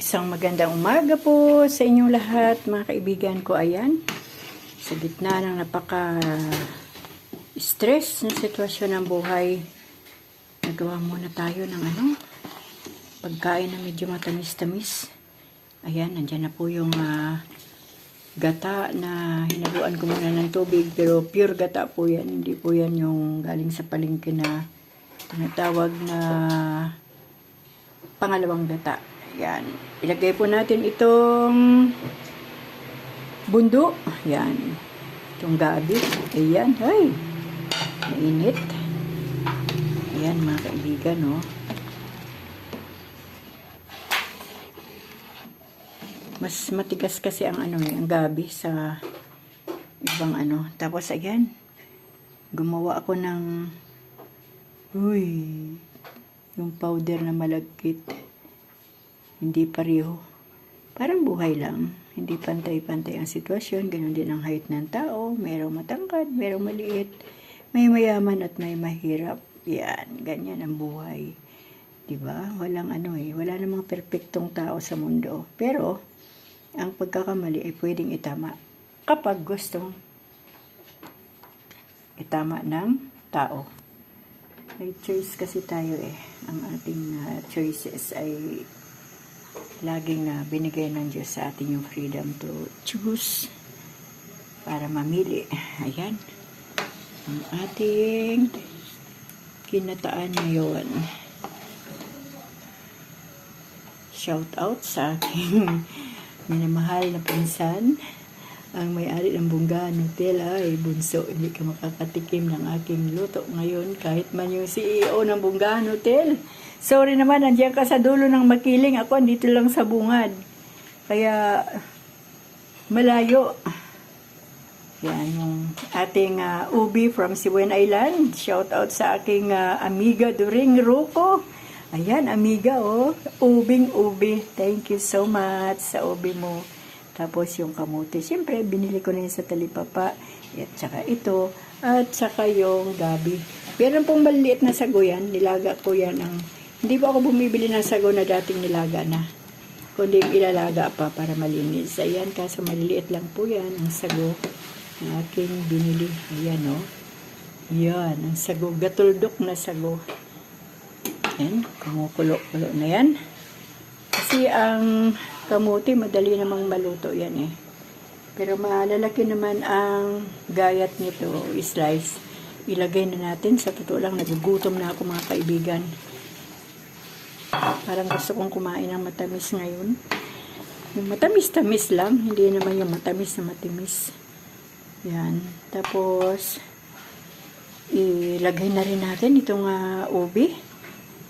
Isang magandang umaga po sa inyong lahat, mga kaibigan ko. Ayan, sa gitna ng napaka stress na sitwasyon ng buhay, nagawa muna tayo ng ano, pagkain na medyo matamis-tamis. Ayan, nandyan na po yung ah, gata na hinaluan ko muna ng tubig, pero pure gata po yan. Hindi po yan yung galing sa palengke na tinatawag na pangalawang gata. Yan. Ilagay po natin itong bundo. Yan. Itong gabi. Ayan. Ay! Mainit. Ayan mga kaibigan, no. Mas matigas kasi ang ano eh, ang gabi sa ibang ano. Tapos ayan, gumawa ako ng uy, yung powder na malagkit. Hindi pareho. Parang buhay lang. Hindi pantay-pantay ang sitwasyon. Ganon din ang height ng tao. Merong matangkad, merong maliit. May mayaman at may mahirap. Yan, ganyan ang buhay. 'Di ba? Walang ano eh, wala namang perpektong tao sa mundo. Pero ang pagkakamali ay pwedeng itama kapag gustong itama ng tao. May choice kasi tayo eh. Ang ating uh, choices ay laging na binigay ng Diyos sa atin yung freedom to choose para mamili. Ayan. Ang ating kinataan ngayon. Shout out sa aking minamahal na pinsan. Ang may-ari ng Bunga Nutella ay bunso. Hindi ka makakatikim ng aking luto ngayon kahit man yung CEO ng Bunga Hotel. Sorry naman, nandiyan ka sa dulo ng makiling. Ako andito lang sa bungad. Kaya malayo. Yan yung ating uh, ubi from Siwen Island. Shout out sa aking uh, amiga During Ruko. Ayan, amiga, oh. Ubing ubi. Thank you so much sa ubi mo. Tapos yung kamote. Siyempre, binili ko na yun sa talipapa. At saka ito. At saka yung gabi. Meron pong maliit na sago yan. Nilaga ko yan. Ang, hindi po ako bumibili ng sago na dating nilaga na. Kundi ilalaga pa para malinis. Ayan, kaso maliliit lang po yan. Ang sago na aking binili. Ayan, oh. Yan, ang sago. Gatuldok na sago. Yan, kumukulo-kulo na yan. Kasi ang kamuti, madali namang maluto yan eh. Pero malalaki naman ang gayat nito, slice. Ilagay na natin. Sa totoo lang, nagugutom na ako mga kaibigan. Parang gusto kong kumain ng matamis ngayon. Yung matamis-tamis lang, hindi naman yung matamis na matimis. Yan. Tapos, ilagay na rin natin itong uh, ubi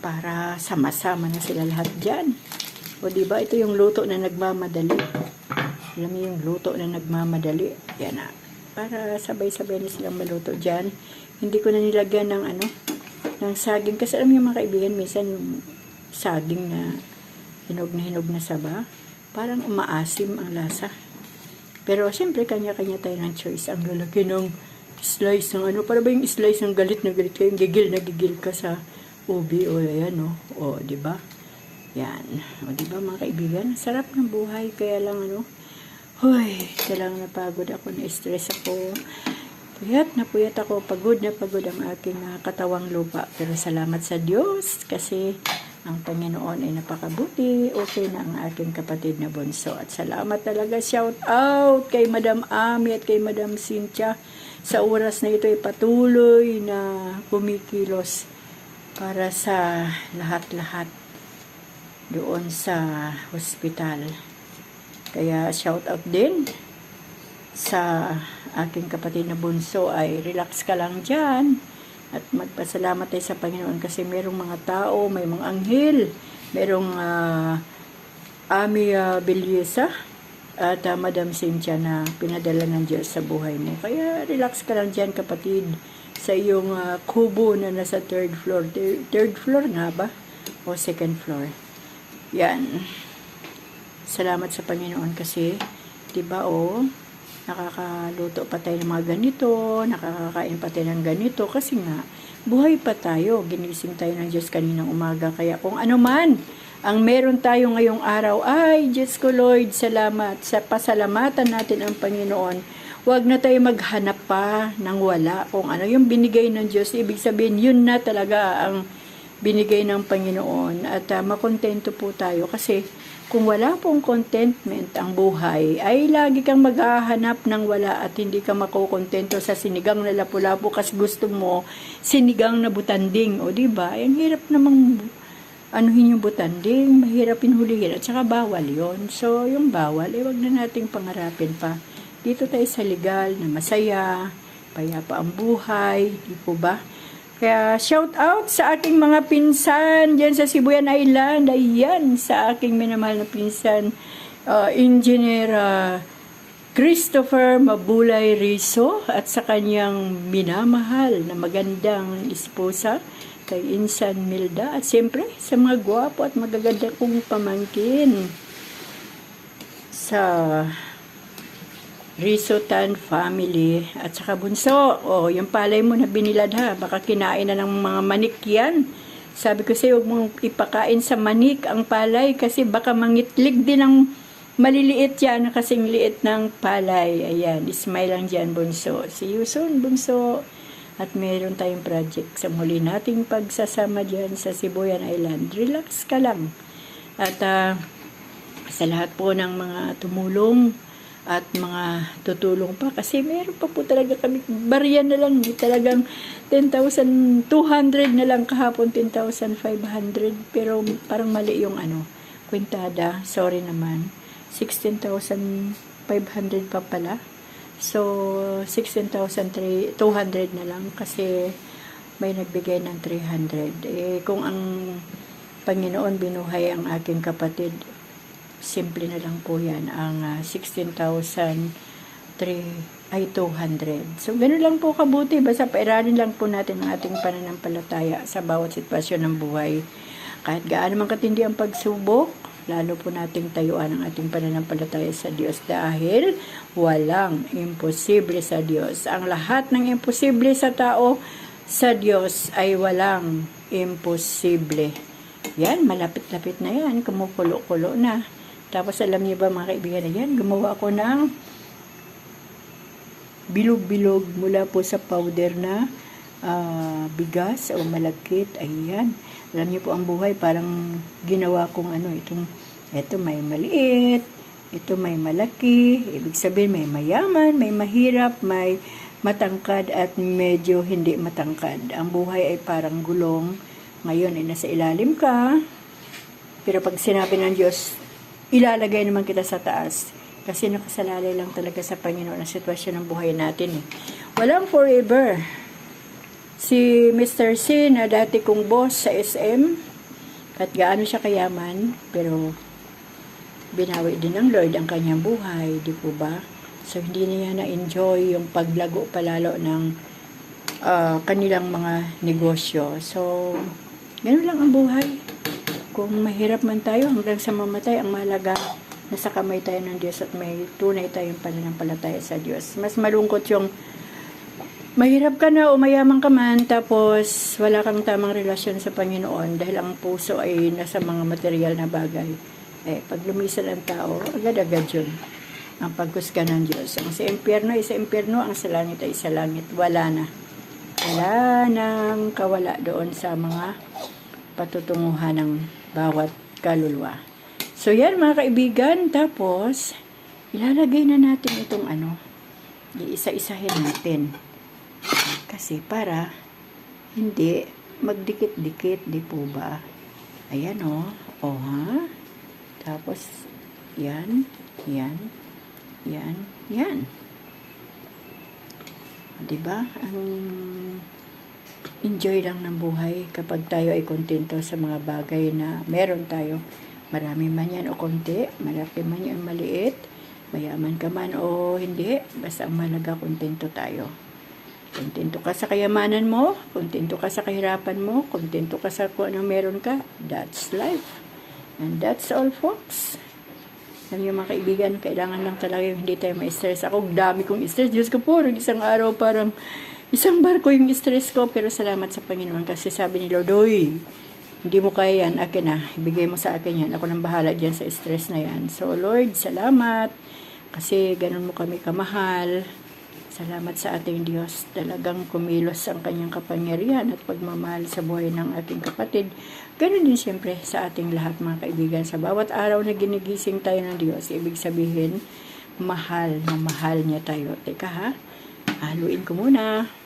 para sama-sama na sila lahat dyan. O di ba ito yung luto na nagmamadali. Alam mo yung luto na nagmamadali. Yan na. Para sabay-sabay na silang maluto dyan. Hindi ko na nilagyan ng ano, ng saging. Kasi alam yung mga kaibigan, minsan yung saging na hinog na hinog na saba, parang umaasim ang lasa. Pero siyempre, kanya-kanya tayo ng choice. Ang lalaki ng slice ng ano, para ba yung slice ng galit na galit yung gigil na gigil ka sa ubi o ayan o, o di ba? Yan. O di ba mga kaibigan, sarap ng buhay kaya lang ano, Hoy, kailangan napagod ako, na-stress ako. Puyat na puyat ako, pagod na pagod ang aking uh, katawang lupa. Pero salamat sa Diyos kasi ang Panginoon ay napakabuti. Okay na ang aking kapatid na bunso. At salamat talaga, shout out kay Madam Ami at kay Madam Cynthia. Sa oras na ito ay patuloy na kumikilos para sa lahat-lahat doon sa hospital. Kaya shout out din sa aking kapatid na bunso ay relax ka lang dyan at magpasalamat tayo sa Panginoon kasi merong mga tao, may mga anghel, merong uh, Ami uh, Belyesa at uh, Madam Cynthia na pinadala ng Diyos sa buhay mo. Kaya relax ka lang dyan kapatid sa iyong uh, kubo na nasa third floor. Third floor nga ba? O second floor? Yan. Salamat sa Panginoon kasi, di ba o, nakakaluto pa tayo ng mga ganito, nakakakain pa tayo ng ganito, kasi nga, buhay pa tayo, ginising tayo ng Diyos kaninang umaga, kaya kung ano man ang meron tayo ngayong araw ay, Diyos ko Lord, salamat. Sa pasalamatan natin ang Panginoon. Huwag na tayo maghanap pa ng wala. Kung ano yung binigay ng Diyos, ibig sabihin, yun na talaga ang binigay ng Panginoon. At uh, makontento po tayo kasi kung wala pong contentment ang buhay, ay lagi kang maghahanap ng wala at hindi ka makukontento sa sinigang na lapu-lapu kasi gusto mo sinigang na butanding. O di ba? Ang hirap namang anuhin yung butanding, mahirap hinulihin at saka bawal yon So, yung bawal, eh wag na nating pangarapin pa. Dito tayo sa legal na masaya, payapa ang buhay, di po ba? Kaya shout out sa aking mga pinsan dyan sa Sibuyan Island. Ayan, sa aking minamahal na pinsan, uh, Engineer uh, Christopher Mabulay Riso at sa kanyang minamahal na magandang esposa kay Insan Milda at siyempre sa mga gwapo at magaganda kong pamangkin sa Risotan family at saka bunso. O, yung palay mo na binilad ha. Baka kinain na ng mga manik yan. Sabi ko sa'yo, huwag mong ipakain sa manik ang palay kasi baka mangitlig din ng maliliit yan kasing liit ng palay. Ayan, smile lang dyan, bunso. See you soon, bunso. At meron tayong project sa muli nating pagsasama dyan sa Sibuyan Island. Relax ka lang. At uh, sa lahat po ng mga tumulong, at mga tutulong pa. Kasi meron pa po talaga kami barya na lang eh, talagang 10,200 na lang kahapon 10,500 pero parang mali yung ano kwentada sorry naman. 16,500 pa pala. So 16,200 na lang kasi may nagbigay ng 300 eh kung ang Panginoon binuhay ang aking kapatid simple na lang po yan ang uh, 16,000 ay 200. So, ganun lang po kabuti. Basta pairanin lang po natin ang ating pananampalataya sa bawat sitwasyon ng buhay. Kahit gaano man katindi ang pagsubok, lalo po nating tayuan ang ating pananampalataya sa Diyos dahil walang imposible sa Diyos. Ang lahat ng imposible sa tao, sa Diyos ay walang imposible. Yan, malapit-lapit na yan, kumukulo-kulo na. Tapos alam niyo ba mga kaibigan na yan, gumawa ako ng bilog-bilog mula po sa powder na uh, bigas o malagkit. Ayan. Alam niyo po ang buhay, parang ginawa kong ano, itong, ito may maliit, ito may malaki, ibig sabihin may mayaman, may mahirap, may matangkad at medyo hindi matangkad. Ang buhay ay parang gulong. Ngayon ay nasa ilalim ka. Pero pag sinabi ng Diyos, ilalagay naman kita sa taas. Kasi nakasalalay lang talaga sa Panginoon ang sitwasyon ng buhay natin. Eh. Walang forever. Si Mr. C na dati kong boss sa SM, at gaano siya kayaman, pero binawi din ng Lord ang kanyang buhay, di po ba? So, hindi niya na-enjoy yung paglago palalo ng uh, kanilang mga negosyo. So, ganun lang ang buhay. Kung mahirap man tayo hanggang sa mamatay, ang mahalaga nasa kamay tayo ng Diyos at may tunay tayong pananampalataya sa Diyos. Mas malungkot yung mahirap ka na o mayaman ka man tapos wala kang tamang relasyon sa Panginoon dahil ang puso ay nasa mga material na bagay. Eh, pag lumisan ang tao, agad-agad yun ang pagkusga ng Diyos. Ang sa impyerno ay sa impyerno, ang sa langit ay sa langit. Wala na. Wala nang kawala doon sa mga patutunguhan ng bawat kaluluwa. So yan mga kaibigan, tapos ilalagay na natin itong ano, iisa-isahin natin. Kasi para hindi magdikit-dikit, di po ba? Ayan o, oh. o oh, ha? Tapos, yan, yan, yan, yan. Diba? Ang enjoy lang ng buhay kapag tayo ay kontento sa mga bagay na meron tayo. Marami man yan o konti, malaki man yan maliit, mayaman ka man o hindi, basta ang malaga kontento tayo. Kontento ka sa kayamanan mo, kontento ka sa kahirapan mo, kontento ka sa kung ano meron ka, that's life. And that's all folks. Alam niyo mga kaibigan, kailangan lang talaga hindi tayo ma-stress. Ako, dami kong stress. Diyos ko po, isang araw parang Isang barko yung stress ko, pero salamat sa Panginoon kasi sabi ni Lord, Oy, hindi mo kaya yan, akin na, ibigay mo sa akin yan. Ako nang bahala dyan sa stress na yan. So, Lord, salamat. Kasi ganun mo kami kamahal. Salamat sa ating Diyos. Talagang kumilos ang kanyang kapangyarihan at pagmamahal sa buhay ng ating kapatid. Ganun din siyempre sa ating lahat mga kaibigan. Sa bawat araw na ginigising tayo ng Diyos, ibig sabihin, mahal na mahal niya tayo. Teka ha, haluin ko muna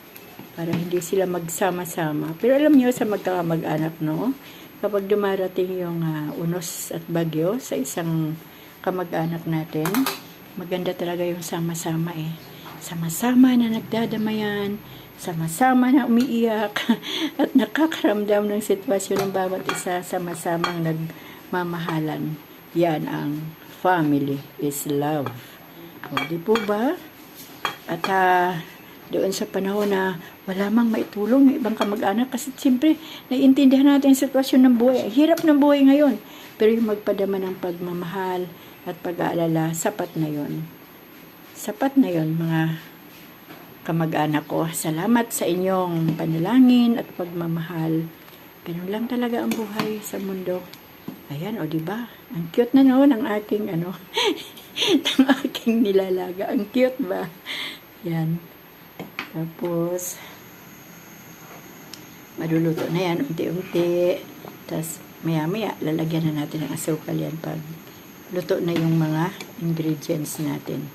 para hindi sila magsama-sama. Pero alam niyo sa magkakamag-anak, no? Kapag dumarating yung ah, unos at bagyo sa isang kamag-anak natin, maganda talaga yung sama-sama eh. Sama-sama na nagdadamayan, sama-sama na umiiyak, at nakakaramdam ng sitwasyon ng bawat isa, sama-samang nagmamahalan. Yan ang family is love. O, po ba? At ah, doon sa panahon na wala mang maitulong ng ibang kamag-anak kasi siyempre naiintindihan natin ang sitwasyon ng buhay. Hirap ng buhay ngayon. Pero yung magpadama ng pagmamahal at pag-aalala, sapat na yon. Sapat na yon mga kamag-anak ko. Salamat sa inyong panalangin at pagmamahal. Ganun lang talaga ang buhay sa mundo. Ayan, o ba? Ang cute na no ng aking ano, ng aking nilalaga. Ang cute ba? Yan. Tapos, maluluto na yan unti-unti. Tapos, maya-maya, lalagyan na natin ng asukal yan pag luto na yung mga ingredients natin.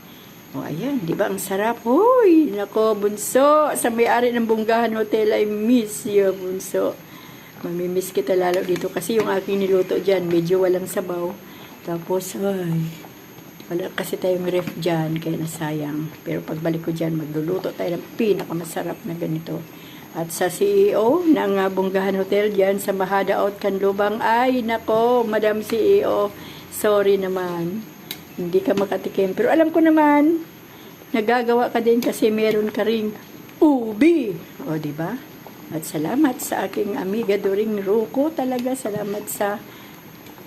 O, ayan. Di ba ang sarap? Hoy! Nako, bunso! Sa may-ari ng Bunggahan Hotel, I miss you, bunso. Mamimiss kita lalo dito kasi yung aking niluto dyan, medyo walang sabaw. Tapos, ay, wala kasi tayong ref dyan, kaya nasayang. Pero pagbalik ko dyan, magluluto tayo ng pinakamasarap na ganito. At sa CEO ng uh, Bunggahan Hotel dyan sa Mahada Out Canlubang, ay nako, Madam CEO, sorry naman. Hindi ka makatikim. Pero alam ko naman, nagagawa ka din kasi meron ka ring ubi. O, di ba? At salamat sa aking amiga Doring Ruko. Talaga salamat sa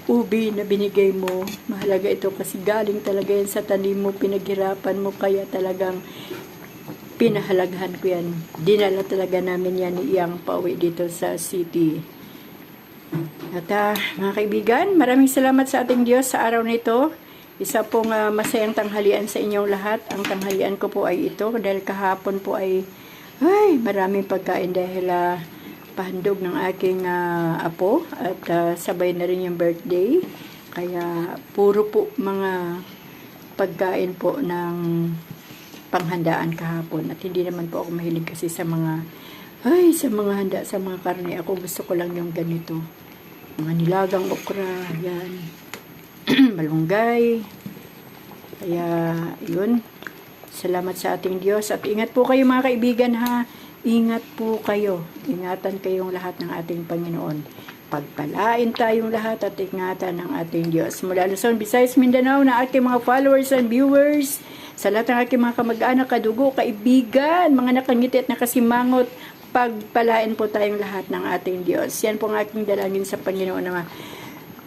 ubi na binigay mo. Mahalaga ito kasi galing talaga yan sa tanim mo, pinaghirapan mo, kaya talagang pinahalagahan ko yan. Dinala talaga namin yan ni Iyang pauwi dito sa city. At ah, mga kaibigan, maraming salamat sa ating Diyos sa araw na ito. Isa pong ah, masayang tanghalian sa inyong lahat. Ang tanghalian ko po ay ito dahil kahapon po ay ay, maraming pagkain dahil ah, pahandog ng aking ah, apo at ah, sabay na rin yung birthday. Kaya puro po mga pagkain po ng panghandaan kahapon at hindi naman po ako mahilig kasi sa mga ay sa mga handa sa mga karne. Ako gusto ko lang yung ganito. Mga nilagang okra yan. Malunggay. Kaya yun. Salamat sa ating Diyos at ingat po kayo mga kaibigan ha ingat po kayo ingatan kayong lahat ng ating Panginoon pagpalain tayong lahat at ingatan ng ating Diyos. Mula Luzon, Visayas, Mindanao na aking mga followers and viewers, sa lahat ng aking mga kamag-anak, kadugo, kaibigan, mga nakangiti at nakasimangot, pagpalain po tayong lahat ng ating Diyos. Yan po ang aking dalangin sa Panginoon naman.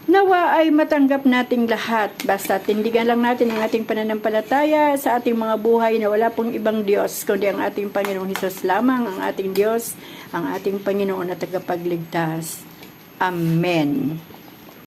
Nawa ay matanggap nating lahat. Basta tindigan lang natin ang ating pananampalataya sa ating mga buhay na wala pong ibang Diyos, kundi ang ating Panginoong Hesus lamang, ang ating Diyos, ang ating Panginoon na tagapagligtas. Amen.